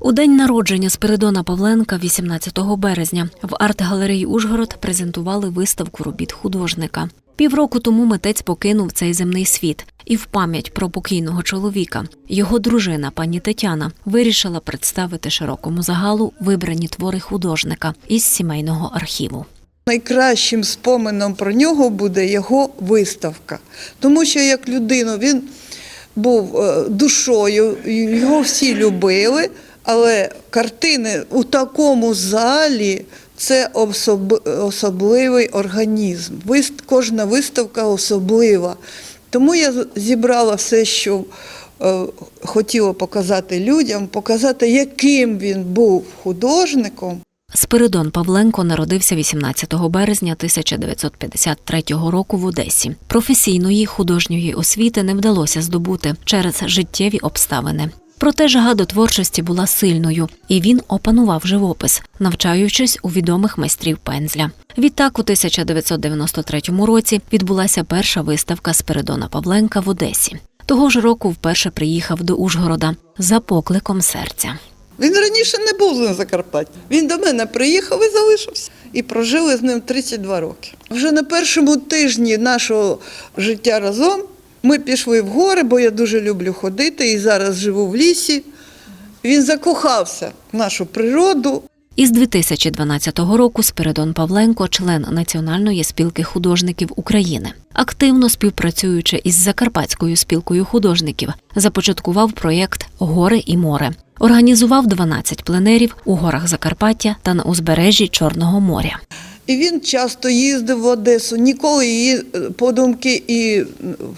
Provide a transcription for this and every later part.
У день народження Спиридона Павленка, 18 березня, в арт-галереї Ужгород презентували виставку робіт художника. Півроку тому митець покинув цей земний світ, і в пам'ять про покійного чоловіка його дружина, пані Тетяна, вирішила представити широкому загалу вибрані твори художника із сімейного архіву. Найкращим споменом про нього буде його виставка. Тому що як людину він був е, душою, його всі любили, але картини у такому залі це особливий організм. Кожна виставка особлива. Тому я зібрала все, що е, хотіла показати людям, показати, яким він був художником. Спиридон Павленко народився 18 березня 1953 року в Одесі. Професійної художньої освіти не вдалося здобути через життєві обставини. Проте жага до творчості була сильною, і він опанував живопис, навчаючись у відомих майстрів пензля. Відтак, у 1993 році відбулася перша виставка Спиридона Павленка в Одесі. Того ж року вперше приїхав до Ужгорода за покликом серця. Він раніше не був на Закарпатті. Він до мене приїхав і залишився. І прожили з ним 32 роки. Вже на першому тижні нашого життя разом ми пішли в гори, бо я дуже люблю ходити і зараз живу в лісі. Він закохався в нашу природу. Із 2012 року Спиридон Павленко, член Національної спілки художників України, активно співпрацюючи із Закарпатською спілкою художників, започаткував проєкт Гори і море. Організував 12 пленерів у горах Закарпаття та на узбережжі Чорного моря. І він часто їздив в Одесу, ніколи її е, подумки і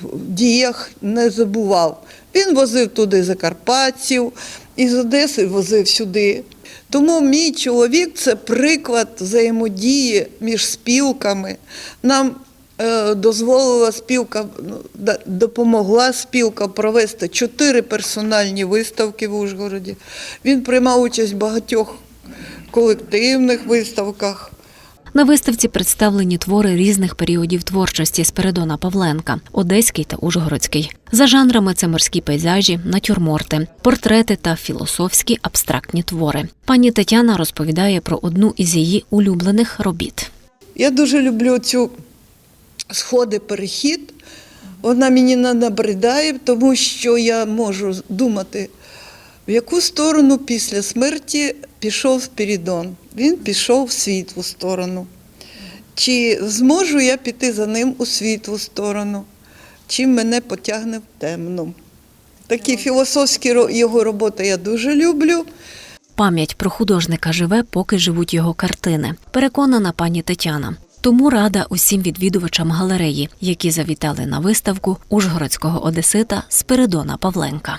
в діях не забував. Він возив туди закарпатців, із Одеси возив сюди. Тому мій чоловік це приклад взаємодії між спілками. Нам е, дозволила спілка, ну, допомогла спілка провести чотири персональні виставки в Ужгороді. Він приймав участь в багатьох колективних виставках. На виставці представлені твори різних періодів творчості Спиридона Павленка, одеський та ужгородський. За жанрами це морські пейзажі, натюрморти, портрети та філософські абстрактні твори. Пані Тетяна розповідає про одну із її улюблених робіт. Я дуже люблю цю сходи перехід. Вона мені не набридає, тому що я можу думати, в яку сторону після смерті пішов Спірідон. Він пішов в світлу сторону. Чи зможу я піти за ним у світлу сторону, чи мене потягне в темну. Такі філософські його роботи я дуже люблю. Пам'ять про художника живе, поки живуть його картини. Переконана пані Тетяна. Тому рада усім відвідувачам галереї, які завітали на виставку ужгородського одесита Спиридона Павленка.